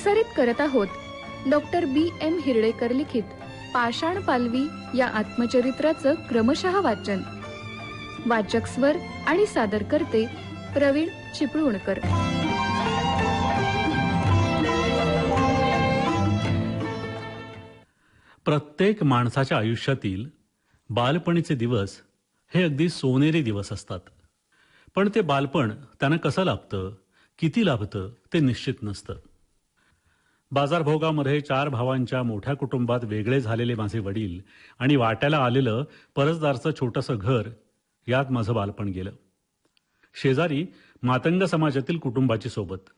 प्रसारित करत आहोत डॉक्टर बी एम हिरडेकर लिखित पाषाण पालवी या आत्मचरित्राचं क्रमशः वाचन. वाचक स्वर आणि सादर करते प्रवीण चिपळूणकर. प्रत्येक माणसाच्या आयुष्यातील बालपणीचे दिवस हे अगदी सोनेरी दिवस असतात. पण ते बालपण त्यांना कसं लाभतं किती लाभतं ते निश्चित नसतं. बाजारभोगामध्ये चार भावांच्या मोठ्या कुटुंबात वेगळे झालेले माझे वडील आणि वाट्याला आलेलं परसदारचं छोटंसं घर यात माझं बालपण गेलं. शेजारी मातंग समाजातील कुटुंबाची सोबत.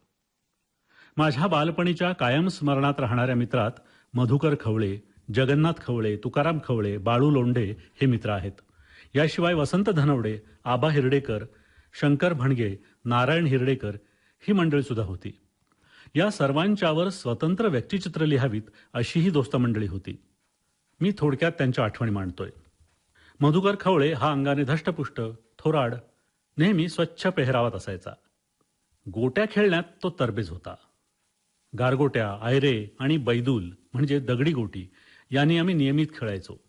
माझ्या बालपणीच्या कायम स्मरणात राहणाऱ्या मित्रात मधुकर खवळे जगन्नाथ खवळे तुकाराम खवळे बाळू लोंढे हे मित्र आहेत. याशिवाय वसंत धनवडे आबा हिरडेकर शंकर भणगे नारायण हिरडेकर ही मंडळी सुद्धा होती. या सर्वांच्यावर स्वतंत्र व्यक्तिचित्र लिहावीत अशीही दोस्त मंडळी होती. मी थोडक्यात त्यांच्या आठवणी मांडतोय. मधुकर खवळे हा अंगाने धष्टपुष्ट थोराड नेहमी स्वच्छ पेहरावात असायचा. गोट्या खेळण्यात तो तरबेज होता. गारगोट्या आयरे आणि बैदूल म्हणजे दगडी गोटी यांनी आम्ही नियमित खेळायचो.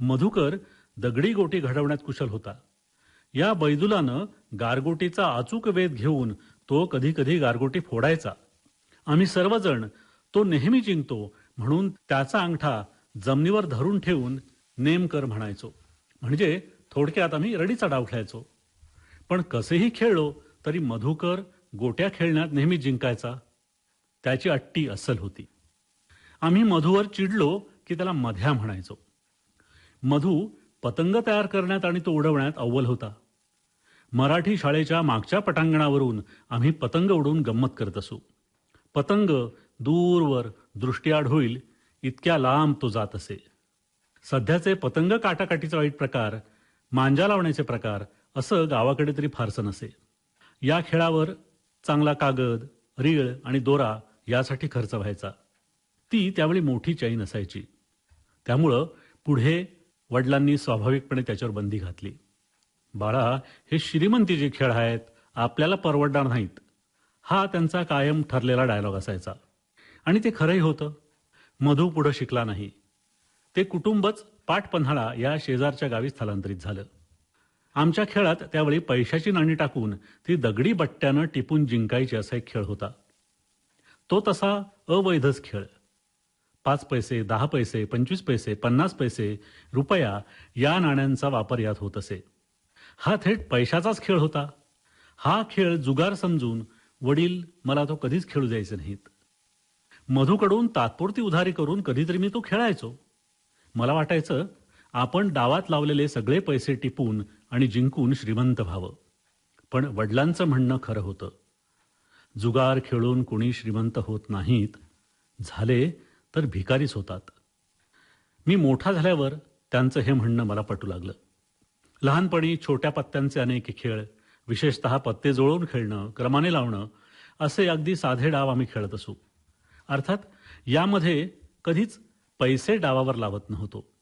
मधुकर दगडी गोटी घडवण्यात कुशल होता. या बैदुलानं गारगोटीचा अचूक वेध घेऊन तो कधी कधी गारगोटी फोडायचा. आम्ही सर्वजण तो नेहमी जिंकतो म्हणून त्याचा अंगठा जमिनीवर धरून ठेवून नेमकर म्हणायचो. म्हणजे थोडक्यात आम्ही रडीचा डाव खेळायचो. पण कसेही खेळलो तरी मधुकर गोट्या खेळण्यात नेहमी जिंकायचा. त्याची अट्टी अस्सल होती. आम्ही मधूवर चिडलो की त्याला मध्या म्हणायचो. मधू पतंग तयार करण्यात आणि तो उडवण्यात अव्वल होता. मराठी शाळेच्या मागच्या पटांगणावरून आम्ही पतंग उडवून गंमत करत असू. पतंग दूरवर दृष्टीआड होईल इतक्या लांब तो जात असे. सध्याचे पतंग काटाकाटीचा वाईट प्रकार मांजा लावण्याचे प्रकार असं गावाकडे तरी फारसं नसे. या खेळावर चांगला कागद रीळ आणि दोरा यासाठी खर्च व्हायचा. ती त्यावेळी मोठी चैन असायची त्यामुळं पुढे वडिलांनी स्वाभाविकपणे त्याच्यावर बंदी घातली. बाळा हे श्रीमंतीचे खेळ आहेत आपल्याला परवडणार नाहीत. हा त्यांचा कायम ठरलेला डायलॉग असायचा. आणि ते खरंही होतं. मधू पुढं शिकला नाही. ते कुटुंबच पाटपन्हाळा या शेजारच्या गावी स्थलांतरित झालं. आमच्या खेळात त्यावेळी पैशाची नाणी टाकून ती दगडी बट्ट्यानं टिपून जिंकायची असा एक खेळ होता. तो तसा अवैधच खेळ. पाच पैसे दहा पैसे पंचवीस पैसे पन्नास पैसे रुपया या नाण्यांचा वापर यात होत असे. हा थेट पैशाचाच खेळ होता. हा खेळ जुगार समजून वडील मला तो कधीच खेळू द्यायचे नाहीत. मधूकडून तात्पुरती उधारी करून कधीतरी मी तो खेळायचो. मला वाटायचं आपण डावात लावलेले सगळे पैसे टिपून आणि जिंकून श्रीमंत व्हावं. पण वडिलांचं म्हणणं खरं होतं. जुगार खेळून कुणी श्रीमंत होत नाहीत. झाले तर भिकारीच होतात. मी मोठा झाल्यावर त्यांचं हे म्हणणं मला पटू लागलं. लहानपणी छोट्या पत्त्यांचे अनेक खेळ विशेषतः पत्ते जुळवून खेळणं क्रमाने लावणं असे अगदी साधे डाव आम्ही खेळत असू. अर्थात यामध्ये कधीच पैसे डावावर लावत नव्हतो.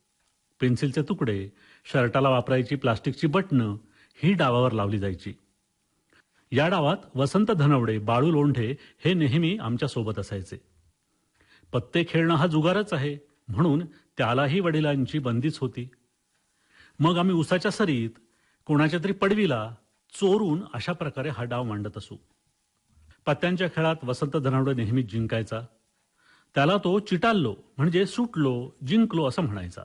पेन्सिलचे तुकडे शर्टाला वापरायची प्लास्टिकची बटणं ही डावावर लावली जायची. या डावात वसंत धनवडे बाळू लोंढे हे नेहमी आमच्यासोबत असायचे. पत्ते खेळणं हा जुगारच आहे म्हणून त्यालाही वडिलांची बंदीच होती. मग आम्ही उसाच्या सरीत कोणाच्या तरी पडवीला चोरून अशा प्रकारे हा डाव मांडत असू. पत्त्यांच्या खेळात वसंत धनावडे नेहमीच जिंकायचा. त्याला तो चिटाललो म्हणजे सुटलो जिंकलो असं म्हणायचा.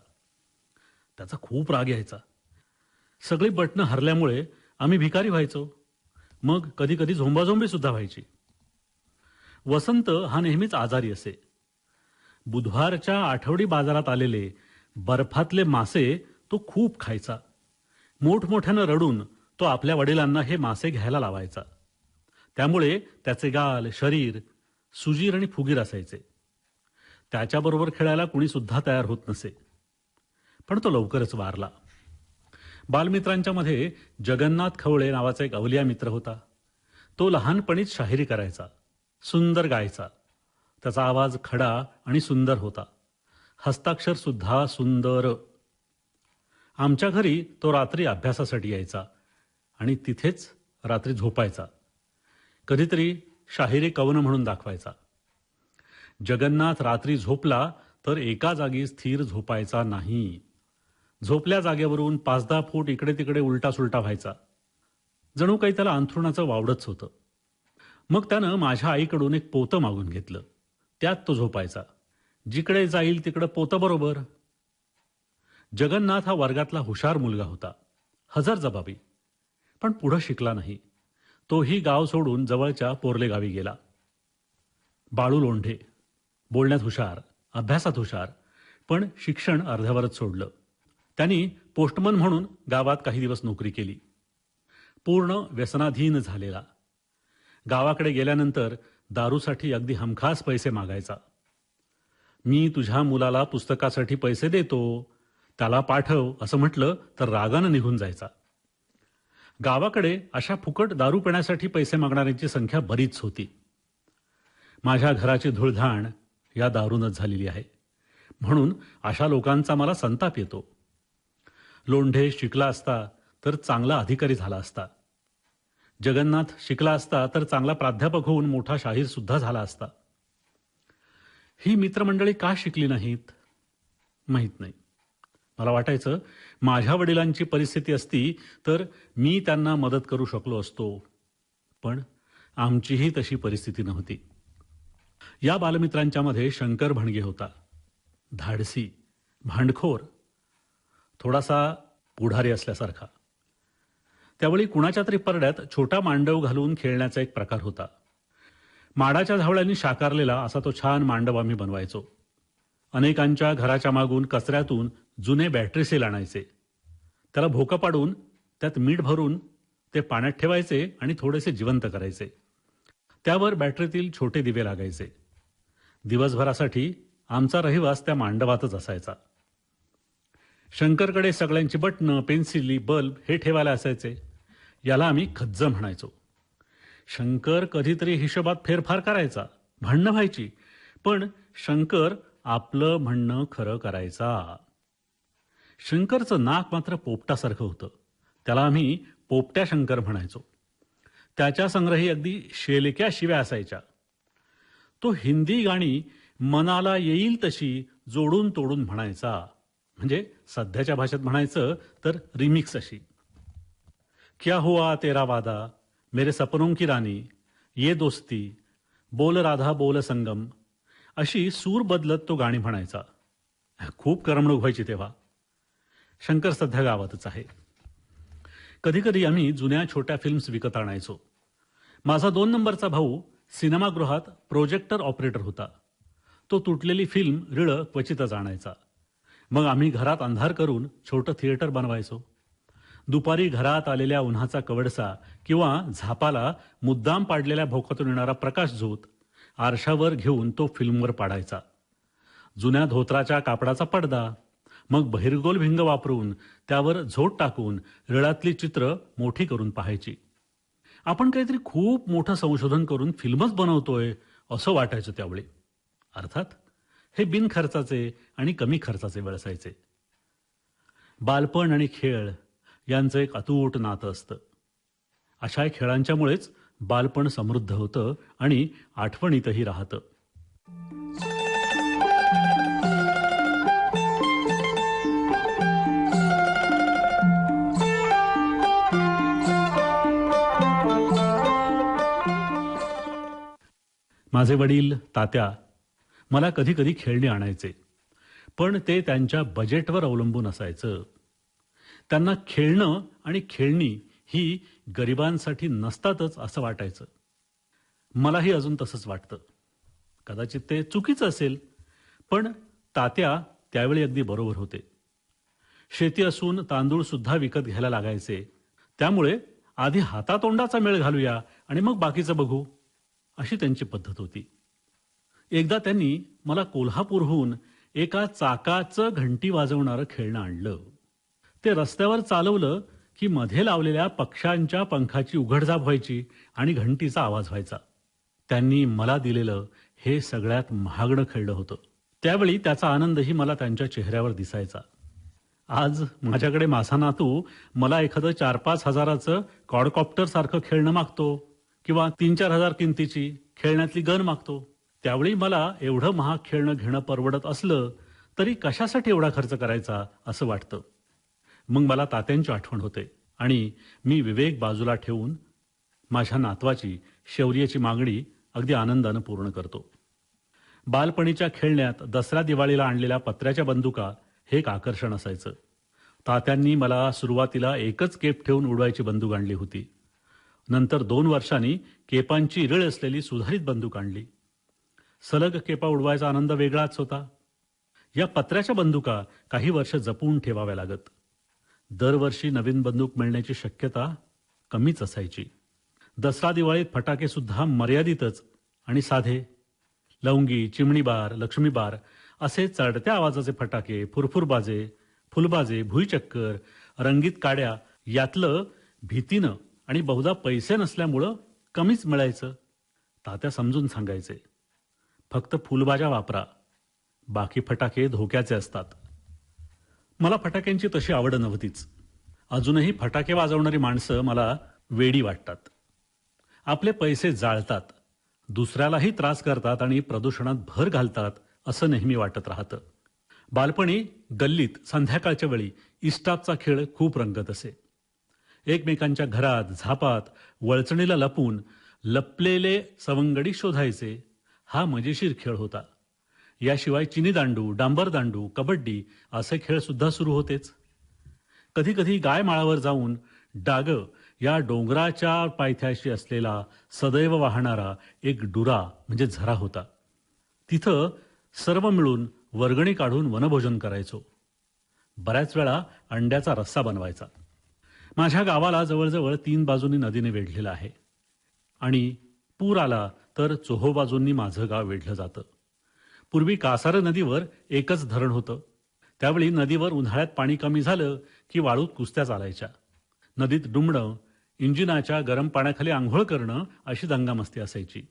त्याचा खूप राग यायचा. सगळी बटणं हरल्यामुळे आम्ही भिकारी व्हायचो. मग कधी कधी झोंबाझोंबी सुद्धा व्हायची. वसंत हा नेहमीच आजारी असे. बुधवारच्या आठवडी बाजारात आलेले बर्फातले मासे तो खूप खायचा. मोठमोठ्यानं रडून तो आपल्या वडिलांना हे मासे घ्यायला लावायचा. त्यामुळे त्याचे गाल शरीर सुजीर आणि फुगीर असायचे. त्याच्याबरोबर खेळायला कुणी सुद्धा तयार होत नसे. पण तो लवकरच वारला. बालमित्रांच्या मध्ये जगन्नाथ खवळे नावाचा एक अवलिया मित्र होता. तो लहानपणीच शाहिरी करायचा. सुंदर गायचा. त्याचा आवाज खडा आणि सुंदर होता. हस्ताक्षर सुद्धा सुंदर. आमच्या घरी तो रात्री अभ्यासासाठी यायचा. आणि तिथेच रात्री झोपायचा. कधीतरी शाहिरी कवन म्हणून दाखवायचा. जगन्नाथ रात्री झोपला तर एका जागी स्थिर झोपायचा नाही. झोपल्या जागेवरून पाच दहा फूट इकडे तिकडे उलटा सुलटा व्हायचा. जणू काही त्याला अंथरुणाचं वावडच होतं. मग त्यानं माझ्या आईकडून एक पोतं मागून घेतलं. त्यात तो झोपायचा. जिकडे जाईल तिकडं पोतं बरोबर. जगन्नाथ हा वर्गातला हुशार मुलगा होता. हजर जबाबी. पण पुढं शिकला नाही. तोही गाव सोडून जवळच्या पोरले गावी गेला. बाळू लोंढे बोलण्यात हुशार अभ्यासात हुशार पण शिक्षण अर्ध्यावरच सोडलं. त्यांनी पोस्टमन म्हणून गावात काही दिवस नोकरी केली. पूर्ण व्यसनाधीन झालेला. गावाकडे गेल्यानंतर दारूसाठी अगदी हमखास पैसे मागायचा. मी तुझ्या मुलाला पुस्तकासाठी पैसे देतो त्याला पाठव असं म्हटलं तर रागानं निघून जायचा. गावाकडे अशा फुकट दारू पिण्यासाठी पैसे मागणाऱ्यांची संख्या बरीच होती. माझ्या घराची धुळधाण या दारूनच झालेली आहे. म्हणून अशा लोकांचा मला संताप येतो. लोंढे शिकला असता तर चांगला अधिकारी झाला असता. जगन्नाथ शिकला असता तर चांगला प्राध्यापक होऊन मोठा शाहीर सुद्धा झाला असता. ही मित्रमंडळी का शिकली नाहीत? माहीत नाही. मला वाटायचं माझ्या वडिलांची परिस्थिती असती तर मी त्यांना मदत करू शकलो असतो. पण आमचीही तशी परिस्थिती नव्हती. या बालमित्रांच्या मध्ये शंकर भणगे होता. धाडसी भांडखोर थोडासा पुढारी असल्यासारखा. त्यावेळी कुणाच्या तरी परड्यात छोटा मांडव घालून खेळण्याचा एक प्रकार होता. माडाच्या झावळ्यांनी शाकारलेला असा तो छान मांडव आम्ही बनवायचो. अनेकांच्या घराच्या मागून कचऱ्यातून जुने बॅटरी सेल आणायचे. त्याला भोकं पाडून त्यात मीठ भरून ते पाण्यात ठेवायचे आणि थोडेसे जिवंत करायचे. त्यावर बॅटरीतील छोटे दिवे लागायचे. दिवसभरासाठी आमचा रहिवास त्या मांडवातच असायचा. शंकरकडे सगळ्यांची बटणं पेन्सिली बल्ब हे ठेवायला असायचे. याला आम्ही खज्ज म्हणायचो. शंकर कधीतरी हिशोबात फेरफार करायचा. भांडणं व्हायची. पण शंकर आपलं म्हणणं खरं करायचा. शंकरचं नाक मात्र पोपटासारखं होतं. त्याला आम्ही पोपट्या शंकर म्हणायचो. त्याच्या संग्रही अगदी शेलक्या शिव्या असायच्या. तो हिंदी गाणी मनाला येईल तशी जोडून तोडून म्हणायचा. म्हणजे सध्याच्या भाषेत म्हणायचं तर रिमिक्स अशी. क्या हुआ तेरा वादा? मेरे सपनों की राणी ये दोस्ती. बोल राधा बोल संगम. अशी सूर बदलत तो गाणी म्हणायचा. खूप करमणूक व्हायची तेव्हा. शंकर सध्या गावातच आहे. कधीकधी आम्ही जुन्या छोट्या फिल्म्स विकत आणायचो. माझा दोन नंबरचा भाऊ सिनेमागृहात प्रोजेक्टर ऑपरेटर होता. तो तुटलेली फिल्म रिळं क्वचितच आणायचा. मग आम्ही घरात अंधार करून छोटं थिएटर बनवायचो. दुपारी घरात आलेल्या उन्हाचा कवडसा किंवा झापाला मुद्दाम पाडलेल्या भोकातून येणारा प्रकाश झोत आरशावर घेऊन तो फिल्मवर पाडायचा. जुन्या धोत्राच्या कापडाचा पडदा मग बहिरगोल भिंग वापरून त्यावर झोट टाकून रिळातली चित्र मोठी करून पाहायची. आपण काहीतरी खूप मोठं संशोधन करून फिल्मच बनवतोय असं वाटायचं त्यावेळी. अर्थात हे बिनखर्चाचे आणि कमी खर्चाचे व्यवसायचे. बालपण आणि खेळ यांचं एक अतूट नातं असतं. अशा खेळांच्यामुळेच बालपण समृद्ध होतं आणि आठवणीतही राहतं. माझे वडील तात्या मला कधी कधी खेळणी आणायचे. पण ते त्यांच्या बजेटवर अवलंबून असायचं. त्यांना खेळणं आणि खेळणी ही गरिबांसाठी नसतातच असं वाटायचं. मलाही अजून तसंच वाटतं. कदाचित ते चुकीचं असेल पण तात्या त्यावेळी अगदी बरोबर होते. शेती असून तांदूळ सुद्धा विकत घ्यायला लागायचे. त्यामुळे आधी हातातोंडाचा मेळ घालूया आणि मग बाकीचं बघू अशी त्यांची पद्धत होती. एकदा त्यांनी मला कोल्हापूरहून एका चाकाचं घंटी वाजवणारं खेळणं आणलं. ते रस्त्यावर चालवलं की मध्ये लावलेल्या पक्ष्यांच्या पंखाची उघडझाप व्हायची आणि घंटीचा आवाज व्हायचा. त्यांनी मला दिलेलं हे सगळ्यात महागडं खेळलं होतं. त्यावेळी त्याचा आनंदही मला त्यांच्या चेहऱ्यावर दिसायचा. आज माझ्याकडे माझा नातू मला एखादं चार पाच हजाराचं कॉडकॉप्टर सारखं खेळणं मागतो किंवा तीन चार हजार किमतीची खेळण्यातली गन मागतो. त्यावेळी मला एवढं महाग खेळणं घेणं परवडत असलं तरी कशासाठी एवढा खर्च करायचा असं वाटतं? मग मला तात्यांची आठवण होते. आणि मी विवेक बाजूला ठेवून माझ्या नातवाची शौर्याची मागणी अगदी आनंदानं पूर्ण करतो. बालपणीच्या खेळण्यात दसरा दिवाळीला आणलेल्या पत्र्याच्या बंदुका हे एक आकर्षण असायचं. तात्यांनी मला सुरुवातीला एकच केप ठेवून उडवायची बंदूक आणली होती. नंतर दोन वर्षांनी केपांची इरळ असलेली सुधारित बंदूक आणली. सलग केपा उडवायचा आनंद वेगळाच होता. या पत्र्याच्या बंदुका काही वर्ष जपून ठेवाव्या लागत. दरवर्षी नवीन बंदूक मिळण्याची शक्यता कमीच असायची. दसरा दिवाळीत फटाके सुद्धा मर्यादितच आणि साधे. लवंगी चिमणीबार लक्ष्मीबार असे चढत्या आवाजाचे फटाके फुरफुरबाजे फुलबाजे भुईचक्कर रंगीत काड्या यातलं भीतीनं आणि बहुधा पैसे नसल्यामुळं कमीच मिळायचं तात्या समजून सांगायचे. फक्त फुलबाजा वापरा. बाकी फटाके धोक्याचे असतात. मला फटाक्यांची तशी आवड नव्हतीच. अजूनही फटाके वाजवणारी माणसं मला वेडी वाटतात. आपले पैसे जाळतात. दुसऱ्यालाही त्रास करतात आणि प्रदूषणात भर घालतात असं नेहमी वाटत राहतं. बालपणी गल्लीत संध्याकाळच्या वेळी इस्टापचा खेळ खूप रंगत असे. एकमेकांच्या घरात झापात वळचणीला लपून लपलेले सवंगडी शोधायचे. हा मजेशीर खेळ होता. याशिवाय चिनी दांडू डांबर दांडू कबड्डी असे खेळ सुद्धा सुरू होतेच. कधी कधी गाय माळावर जाऊन डाग या डोंगराच्या पायथ्याशी असलेला सदैव वाहणारा एक डुरा म्हणजे झरा होता. तिथं सर्व मिळून वर्गणी काढून वनभोजन करायचो. बऱ्याच वेळा अंड्याचा रस्सा बनवायचा. माझ्या गावाला जवळजवळ तीन बाजूंनी नदीने वेढलेलं आहे. आणि पूर आला तर चोहो बाजूंनी माझं गाव वेढलं जातं. पूर्वी कासार नदीवर एकच धरण होतं. त्यावेळी नदीवर उन्हाळ्यात पाणी कमी झालं की वाळूत कुस्त्या चालायच्या. नदीत डुंबणं इंजिनाच्या गरम पाण्याखाली आंघोळ करणं अशी दंगामस्ती असायची.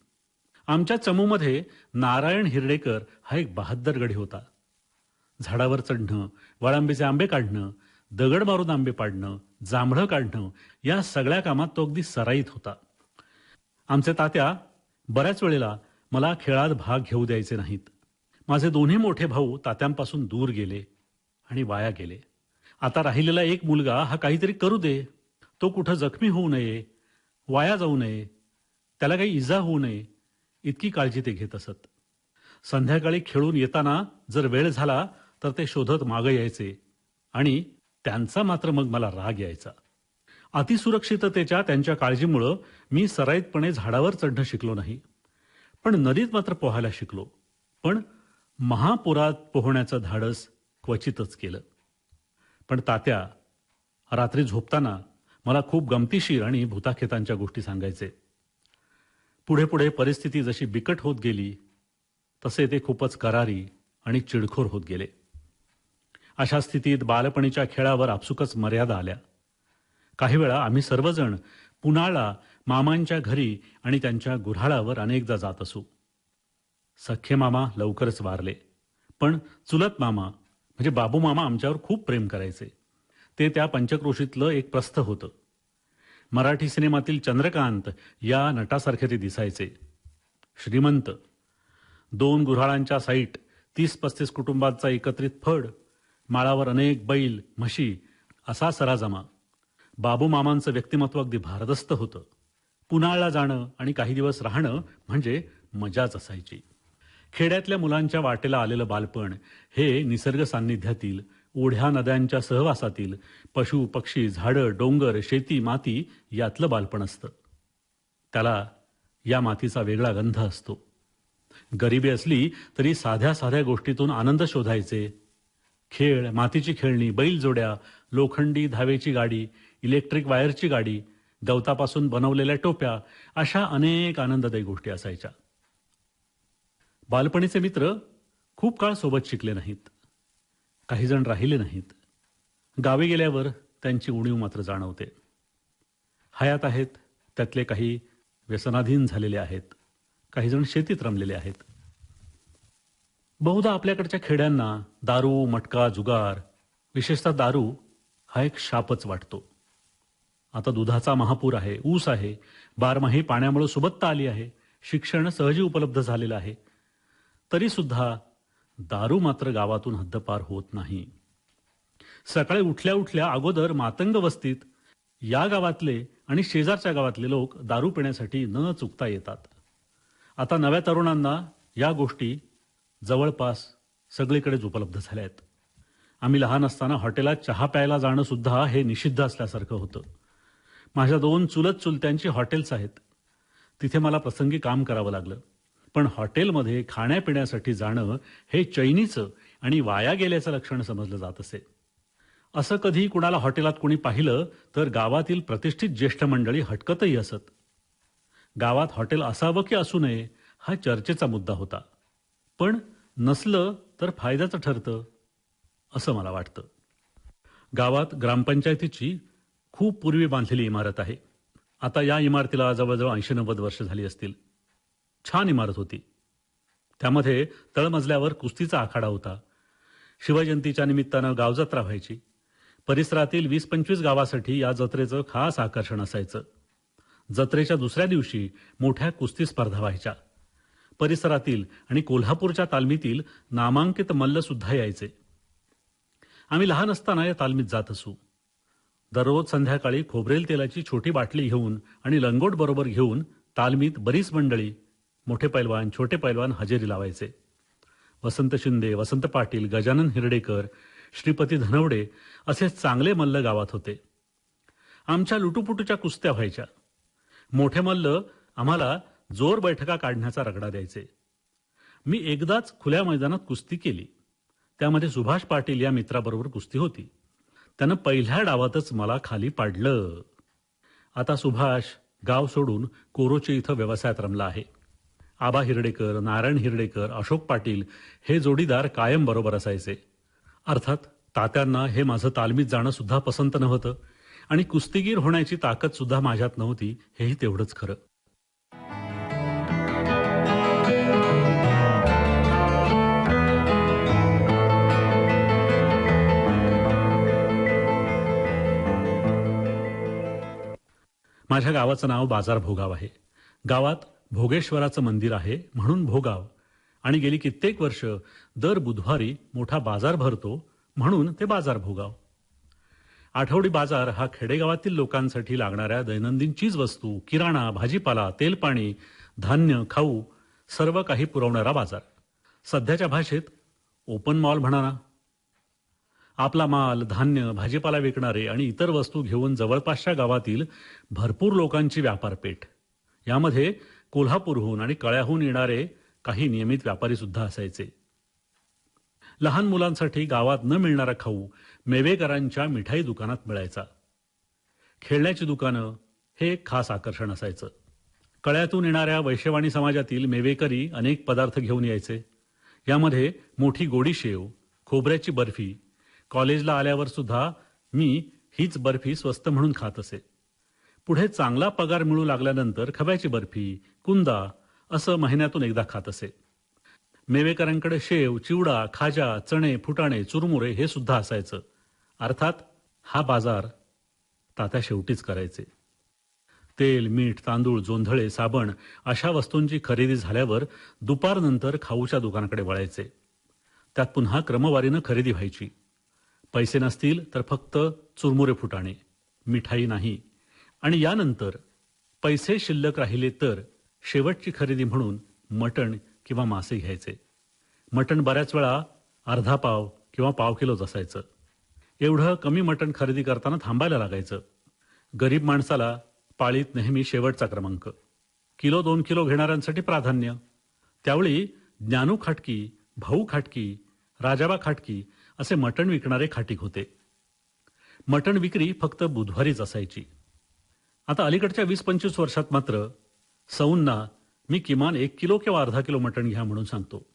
आमच्या चमूमध्ये नारायण हिरडेकर हा एक बहादर गडी होता. झाडावर चढणं वळांबीचे आंबे काढणं दगड मारून आंबे पाडणं जांभळं काढणं या सगळ्या कामात तो अगदी सराईत होता. आमचे तात्या बऱ्याच वेळेला मला खेळात भाग घेऊ द्यायचे नाहीत. माझे दोन्ही मोठे भाऊ तात्यांपासून दूर गेले आणि वाया गेले. आता राहिलेला एक मुलगा हा काहीतरी करू दे. तो कुठं जखमी होऊ नये वाया जाऊ नये त्याला काही इजा होऊ नये इतकी काळजी ते घेत असत. संध्याकाळी खेळून येताना जर वेळ झाला तर ते शोधत मागं यायचे आणि त्यांचा मात्र मग मला राग यायचा. अतिसुरक्षिततेच्या त्यांच्या काळजीमुळं मी सराईतपणे झाडावर चढणं शिकलो नाही. पण नदीत मात्र पोहायला शिकलो. पण महापुरात पोहण्याचं धाडस क्वचितच केलं. पण तात्या रात्री झोपताना मला खूप गमतीशीर आणि भूताखेतांच्या गोष्टी सांगायचे. पुढे पुढे परिस्थिती जशी बिकट होत गेली तसे ते खूपच करारी आणि चिडखोर होत गेले. अशा स्थितीत बालपणीच्या खेळावर आपसुकच मर्यादा आल्या. काही वेळा आम्ही सर्वजण पुनाळा मामांच्या घरी आणि त्यांच्या गुऱ्हाळावर अनेकदा जात असू. सख्खे मामा लवकरच वारले. पण चुलत मामा म्हणजे बाबू मामा आमच्यावर खूप प्रेम करायचे. ते त्या पंचक्रोशीतलं एक प्रस्थ होतं. मराठी सिनेमातील चंद्रकांत या नटासारखे ते दिसायचे. श्रीमंत. दोन गुऱ्हाळांच्या साईट तीस पस्तीस कुटुंबांचा एकत्रित फड माळावर अनेक बैल म्हशी असा सराजमा. बाबू मामांचं व्यक्तिमत्व अगदी भारदस्त होतं. पुनाळला जाणं आणि काही दिवस राहणं म्हणजे मजाच असायची. खेड्यातल्या मुलांच्या वाटेला आलेलं बालपण हे निसर्ग सान्निध्यातील ओढ्या नद्यांच्या सहवासातील पशु पक्षी झाडं डोंगर शेती माती यातलं बालपण असतं. त्याला या मातीचा वेगळा गंध असतो. गरिबी असली तरी साध्या साध्या गोष्टीतून आनंद शोधायचे. खेळ मातीची खेळणी बैलजोड्या लोखंडी धावेची गाडी इलेक्ट्रिक वायरची गाडी गवतापासून बनवलेल्या टोप्या अशा अनेक आनंददायी गोष्टी असायच्या. बालपणीचे मित्र खूप काळ सोबत शिकले नाहीत. काही जण राहिले नाहीत. गावी गेल्यावर त्यांची उणीव मात्र जाणवते. हयात आहेत त्यातले काही व्यसनाधीन झालेले आहेत. काही जण शेतीत रमलेले आहेत. बहुधा आपल्याकडच्या खेड्यांना दारू मटका जुगार विशेषतः दारू हा एक शापच वाटतो. आता दुधाचा महापूर आहे ऊस आहे बारमाही पाण्यामुळे सुबत्ता आली आहे शिक्षण सहजी उपलब्ध झालेलं आहे. तरी सुद्धा दारू मात्र गावातून हद्दपार होत नाही. सकाळी उठल्या उठल्या अगोदर मातंग वस्तीत या गावातले आणि शेजारच्या गावातले लोक दारू पिण्यासाठी न चुकता येतात. आता नव्या तरुणांना या गोष्टी जवळपास सगळीकडेच उपलब्ध झाल्या आहेत आम्ही लहान असताना हॉटेलात चहा प्यायला जाणं सुद्धा हे निषिद्ध असल्यासारखं होतं. माझ्या दोन चुलत चुलत्यांची हॉटेल्स आहेत. तिथे मला प्रसंगी काम करावं लागलं. पण हॉटेलमध्ये खाण्यापिण्यासाठी जाणं हे चैनीचं आणि वाया गेल्याचं लक्षण समजलं जात असे. असं कधी कुणाला हॉटेलात कोणी पाहिलं तर गावातील प्रतिष्ठित ज्येष्ठ मंडळी हटकतही असत. गावात हॉटेल असावं की असू नये हा चर्चेचा मुद्दा होता. पण नसलं तर फायद्याचं ठरतं असं मला वाटतं. गावात ग्रामपंचायतीची खूप पूर्वी बांधलेली इमारत आहे. आता या इमारतीला जवळजवळ ऐंशी नव्वद वर्ष झाली असतील. छान इमारत होती. त्यामध्ये तळमजल्यावर कुस्तीचा आखाडा होता. शिवजयंतीच्या निमित्तानं गावजत्रा व्हायची. परिसरातील वीस पंचवीस गावासाठी या जत्रेचं खास आकर्षण असायचं. जत्रेच्या दुसऱ्या दिवशी मोठ्या कुस्ती स्पर्धा व्हायच्या. परिसरातील आणि कोल्हापूरच्या तालमीतील नामांकित मल्ल सुद्धा यायचे. आम्ही लहान असताना या तालमीत जात असू. दररोज संध्याकाळी खोबरेल तेलाची छोटी बाटली घेऊन आणि लंगोट बरोबर घेऊन तालमीत बरीच मंडळी मोठे पैलवान छोटे पैलवान हजेरी लावायचे. वसंत शिंदे वसंत पाटील गजानन हिरडेकर श्रीपती धनवडे असे चांगले मल्ल गावात होते. आमच्या लुटुपुटूच्या कुस्त्या व्हायच्या. मोठे मल्ल आम्हाला जोर बैठका काढण्याचा रगडा द्यायचे. मी एकदाच खुल्या मैदानात कुस्ती केली. त्यामध्ये सुभाष पाटील या मित्राबरोबर कुस्ती होती. त्यानं पहिल्या डावातच मला खाली पाडलं. आता सुभाष गाव सोडून कोरोची इथं व्यवसायात रमला आहे. आबा हिरडेकर नारायण हिरडेकर अशोक पाटील हे जोडीदार कायम बरोबर असायचे. अर्थात तात्यांना हे माझं तालमीत जाणं सुद्धा पसंत नव्हतं आणि कुस्तीगीर होण्याची ताकद सुद्धा माझ्यात नव्हती हेही तेवढंच खरं. माझ्या गावाचं नाव बाजार भोगाव आहे. गावात भोगेश्वराचं मंदिर आहे म्हणून भोगाव. आणि गेली कित्येक वर्ष दर बुधवारी मोठा बाजार भरतो म्हणून ते बाजार भोगाव. आठवडी बाजार हा खेडेगावातील लोकांसाठी लागणाऱ्या दैनंदिन चीज वस्तू किराणा भाजीपाला तेलपाणी धान्य खाऊ सर्व काही पुरवणारा बाजार. सध्याच्या भाषेत ओपन मॉल म्हणा ना आपला माल धान्य भाजीपाला विकणारे आणि इतर वस्तू घेऊन जवळपासच्या गावातील भरपूर लोकांची व्यापारपेठ. यामध्ये कोल्हापूरहून आणि कळ्याहून येणारे काही नियमित व्यापारी सुद्धा असायचे. लहान मुलांसाठी गावात न मिळणारा खाऊ मेवेकरांच्या मिठाई दुकानात मिळायचा. खेळण्याची दुकानं हे एक खास आकर्षण असायचं. कळ्यातून येणाऱ्या वैश्यवाणी समाजातील मेवेकरी अनेक पदार्थ घेऊन यायचे. यामध्ये मोठी गोडी शेव खोबऱ्याची बर्फी कॉलेजला आल्यावर सुद्धा मी हीच बर्फी स्वस्त म्हणून खात असे. पुढे चांगला पगार मिळू लागल्यानंतर खव्याची बर्फी कुंदा असं महिन्यातून एकदा खात असे. मेवेकरांकडे शेव चिवडा खाजा चणे फुटाणे चुरमुरे हे सुद्धा असायचं. अर्थात हा बाजार तात्या शेवटीच करायचे. तेल मीठ तांदूळ जोंधळे साबण अशा वस्तूंची खरेदी झाल्यावर दुपारनंतर खाऊच्या दुकानाकडे वळायचे. त्यात पुन्हा क्रमवारीनं खरेदी व्हायची. पैसे नसतील तर फक्त चुरमुरे फुटाणे. मिठाई नाही. आणि यानंतर पैसे शिल्लक राहिले तर शेवटची खरेदी म्हणून मटण किंवा मासे घ्यायचे. मटण बऱ्याच वेळा अर्धा पाव किंवा पाव किलोच असायचं. एवढं कमी मटण खरेदी करताना थांबायला लागायचं. गरीब माणसाला पाळीत नेहमी शेवटचा क्रमांक. किलो दोन किलो घेणाऱ्यांसाठी प्राधान्य. त्यावेळी ज्ञानू खाटकी भाऊ खाटकी राजाबा खाटकी असे मटण विकणारे खाटीक होते. मटण विक्री फक्त बुधवारीच असायची. आता अलीकडच्या वीस पंचवीस वर्षात मात्र सौंना मी किमान एक किलो किंवा अर्धा किलो मटण घ्या म्हणून सांगतो.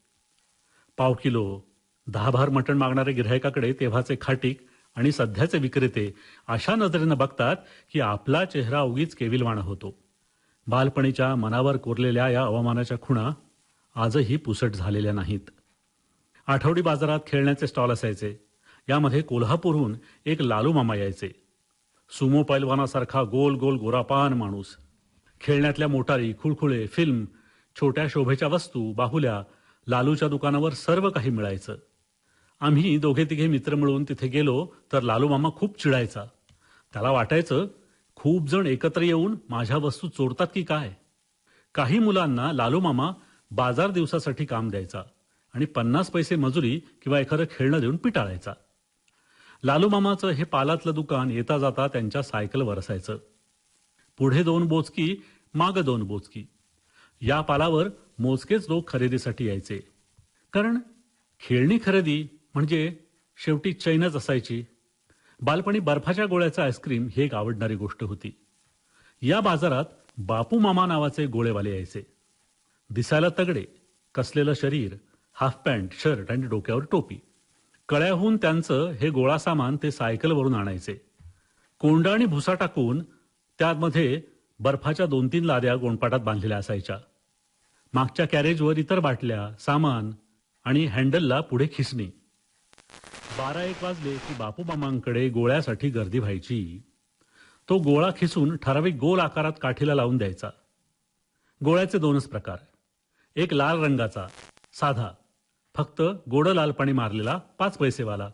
पाव किलो दहा भार मटण मागणाऱ्या गिरायकाकडे तेव्हाचे खाटीक आणि सध्याचे विक्रेते अशा नजरेनं बघतात की आपला चेहरा उगीच केविलवाणा होतो. बालपणीच्या मनावर कोरलेल्या या अवमानाच्या खुणा आजही पुसट झालेल्या नाहीत. आठवडी बाजारात खेळण्याचे स्टॉल असायचे. यामध्ये कोल्हापूरहून एक लालू मामा यायचे. सुमो पैलवानासारखा गोल गोल गोरापान माणूस. खेळण्यातल्या मोटारी खुळखुळे फिल्म छोट्या शोभेच्या वस्तू बाहुल्या लालूच्या दुकानावर सर्व काही मिळायचं. आम्ही दोघे तिघे मित्र मिळून तिथे गेलो तर लालू मामा खूप चिडायचा. त्याला वाटायचं खूप जण एकत्र येऊन माझ्या वस्तू चोरतात की काय? काही मुलांना लालू मामा बाजार दिवसासाठी काम द्यायचा आणि पन्नास पैसे मजुरी किंवा एखादं खेळणं देऊन पिटाळायचा. लालू मामाचं हे पालातलं दुकान येता जाता त्यांच्या सायकलवर असायचं पुढे दोन बोचकी माग दोन बोचकी. या पालावर मोजकेच लोक खरेदीसाठी यायचे. कारण खेळणी खरेदी म्हणजे शेवटी चैनच असायची. बालपणी बर्फाच्या गोळ्याचं आईस्क्रीम ही एक आवडणारी गोष्ट होती. या बाजारात बापू मामा नावाचे गोळेवाले यायचे. दिसायला तगडे कसलेलं शरीर हाफ पॅन्ट शर्ट आणि डोक्यावर टोपी. कळ्याहून त्यांचं हे गोळा सामान ते सायकलवरून आणायचे. कोंडा आणि भुसा टाकून त्यामध्ये बर्फाच्या दोन तीन लाद्या गोंडपाटात बांधलेल्या असायच्या. मागच्या कॅरेजवर इतर बाटल्या सामान आणि हँडलला पुढे खिसणी. बारा एक वाजले की बापू मामांकडे गोळ्यासाठी गर्दी व्हायची. तो गोळा खिसून ठराविक गोल आकारात काठीला लावून द्यायचा. गोळ्याचे दोनच प्रकार. एक लाल रंगाचा साधा. फक्त गोड लाल पाणी मारलेला पाच पैसेवाला.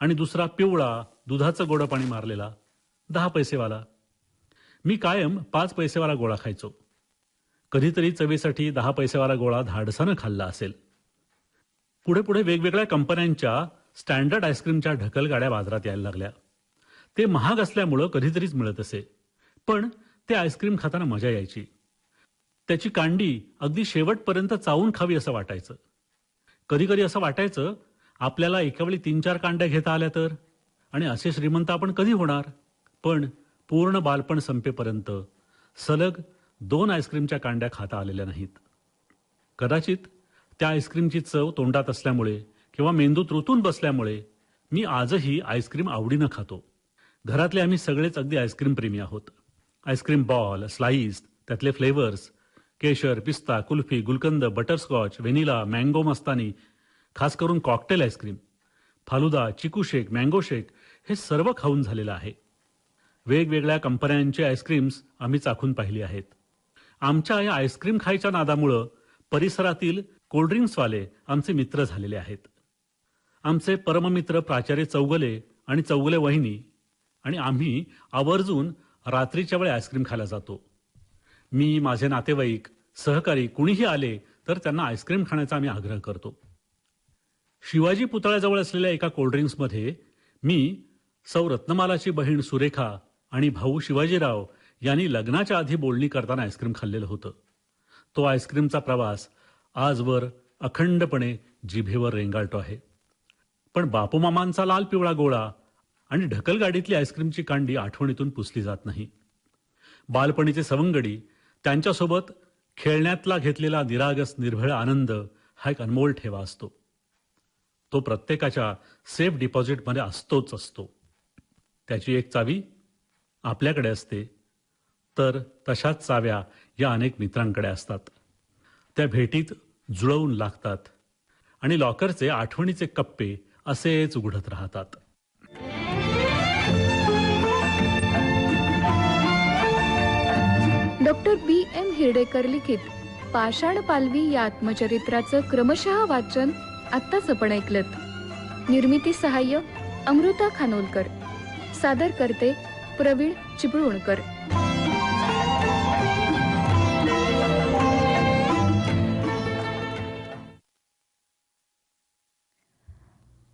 आणि दुसरा पिवळा दुधाचं गोडं पाणी मारलेला दहा पैसेवाला. मी कायम पाच पैसेवाला गोळा खायचो. कधीतरी चवीसाठी दहा पैसेवाला गोळा धाडसानं खाल्ला असेल. पुढे पुढे वेगवेगळ्या कंपन्यांच्या स्टँडर्ड आईस्क्रीमच्या ढकलगाड्या बाजारात यायला लागल्या. ते महाग असल्यामुळं कधीतरीच मिळत असे. पण ते आईस्क्रीम खाताना मजा यायची. त्याची कांडी अगदी शेवटपर्यंत चावून खावी असं वाटायचं. कधी कधी असं वाटायचं आपल्याला एकावेळी तीन चार कांड्या घेता आल्या तर? आणि असे श्रीमंत आपण कधी होणार? पण पूर्ण बालपण संपेपर्यंत सलग दोन आईस्क्रीमच्या कांड्या खाता आलेल्या नाहीत. कदाचित त्या आईस्क्रीमची चव तोंडात असल्यामुळे किंवा मेंदूत रुतून बसल्यामुळे मी आजही आईस्क्रीम आवडीनं खातो. घरातले आम्ही सगळेच अगदी आईस्क्रीम प्रेमी आहोत. आईस्क्रीम बॉल स्लाईस त्यातले फ्लेवर्स केशर पिस्ता kulfi gulkand butterscotch vanilla mango mastani खास करून कॉकटेल आईस्क्रीम फालुदा चिकू शेक मँगो शेक हे सर्व खाऊन झालेलं आहे. वेगवेगळ्या कंपन्यांचे आईस्क्रीम्स आम्ही चाखून पाहिली आहेत. आमच्या या आईस्क्रीम खायच्या नादामुळं परिसरातील कोल्ड्रिंक्सवाले आमचे मित्र झालेले आहेत. आमचे परममित्र प्राचार्य चौगले आणि चौगले वहिनी आणि आम्ही आवर्जून रात्रीच्या वेळी आईस्क्रीम खायला जातो. मी माझे नातेवाईक सहकारी कुणीही आले तर त्यांना आईस्क्रीम खाण्याचा आम्ही आग्रह करतो. शिवाजी पुतळ्याजवळ असलेल्या एका कोल्ड्रिंक्समध्ये मी सौ रत्नमालाची बहीण सुरेखा आणि भाऊ शिवाजीराव यांनी लग्नाच्या आधी बोलणी करताना आईस्क्रीम खाल्लेलं होतं. तो आईस्क्रीमचा प्रवास आजवर अखंडपणे जिभेवर रेंगाळतो आहे. पण बापूमामांचा लाल पिवळा गोळा आणि ढकलगाडीतली आईस्क्रीमची कांडी आठवणीतून पुसली जात नाही. बालपणीचे सवंगडी त्यांच्यासोबत खेळण्यातला घेतलेला निरागस निर्भळ आनंद हा एक अनमोल ठेवा असतो. तो प्रत्येकाच्या सेफ डिपॉझिटमध्ये असतोच असतो. त्याची एक चावी आपल्याकडे असते तर तशाच चाव्या या अनेक मित्रांकडे असतात. त्या भेटीत जुळवून लागतात आणि लॉकरचे आठवणीचे कप्पे असेच उघडत राहतात. बी हिरडेकर लिखित पाषाण पालवी या आत्मचरित्राचं क्रमशः वाचन आत्ताच आपण ऐकलत. निर्मिती सहाय्य अमृता खानोलकर. सादर करते प्रवीण चिपळूणकर.